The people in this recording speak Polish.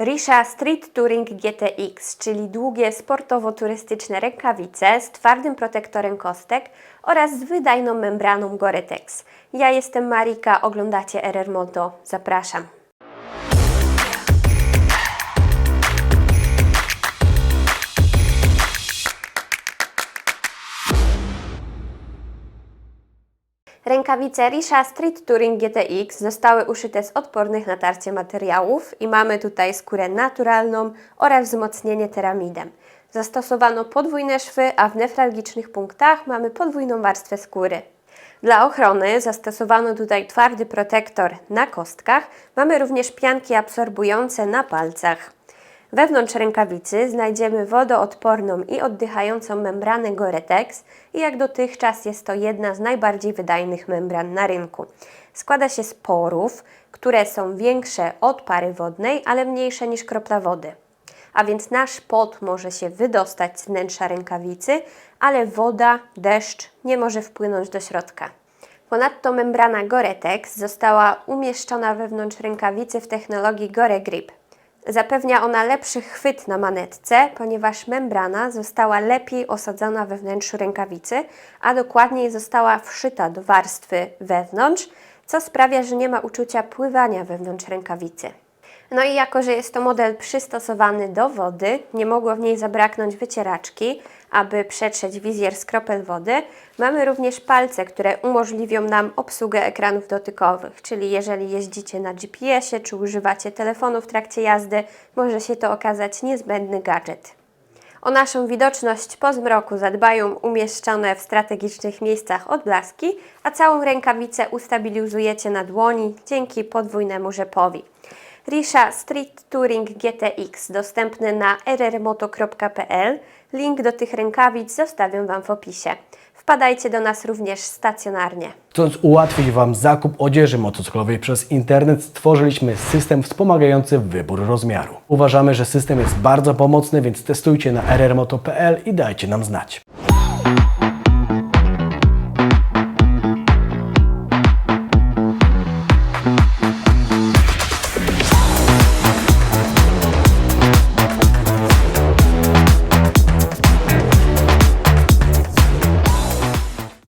Risha Street Touring GTX, czyli długie sportowo-turystyczne rękawice z twardym protektorem kostek oraz z wydajną membraną Gore-Tex. Ja jestem Marika, oglądacie RR Moto. Zapraszam. Rękawice Risha Street Touring GTX zostały uszyte z odpornych na tarcie materiałów i mamy tutaj skórę naturalną oraz wzmocnienie ceramidem. Zastosowano podwójne szwy, a w newralgicznych punktach mamy podwójną warstwę skóry. Dla ochrony zastosowano tutaj twardy protektor na kostkach. Mamy również pianki absorbujące na palcach. Wewnątrz rękawicy znajdziemy wodoodporną i oddychającą membranę Gore-Tex i jak dotychczas jest to jedna z najbardziej wydajnych membran na rynku. Składa się z porów, które są większe od pary wodnej, ale mniejsze niż kropla wody. A więc nasz pot może się wydostać z wnętrza rękawicy, ale woda, deszcz nie może wpłynąć do środka. Ponadto membrana Gore-Tex została umieszczona wewnątrz rękawicy w technologii Gore Grip. Zapewnia ona lepszy chwyt na manetce, ponieważ membrana została lepiej osadzona we wnętrzu rękawicy, a dokładniej została wszyta do warstwy wewnątrz, co sprawia, że nie ma uczucia pływania wewnątrz rękawicy. No i jako, że jest to model przystosowany do wody, nie mogło w niej zabraknąć wycieraczki, aby przetrzeć wizjer z kropel wody. Mamy również palce, które umożliwią nam obsługę ekranów dotykowych, czyli jeżeli jeździcie na GPS-ie czy używacie telefonu w trakcie jazdy, może się to okazać niezbędny gadżet. O naszą widoczność po zmroku zadbają umieszczone w strategicznych miejscach odblaski, a całą rękawicę ustabilizujecie na dłoni dzięki podwójnemu rzepowi. Risha Street Touring GTX dostępny na rrmoto.pl. Link do tych rękawic zostawiam Wam w opisie. Wpadajcie do nas również stacjonarnie. Chcąc ułatwić Wam zakup odzieży motocyklowej przez internet, stworzyliśmy system wspomagający wybór rozmiaru. Uważamy, że system jest bardzo pomocny, więc testujcie na rrmoto.pl i dajcie nam znać.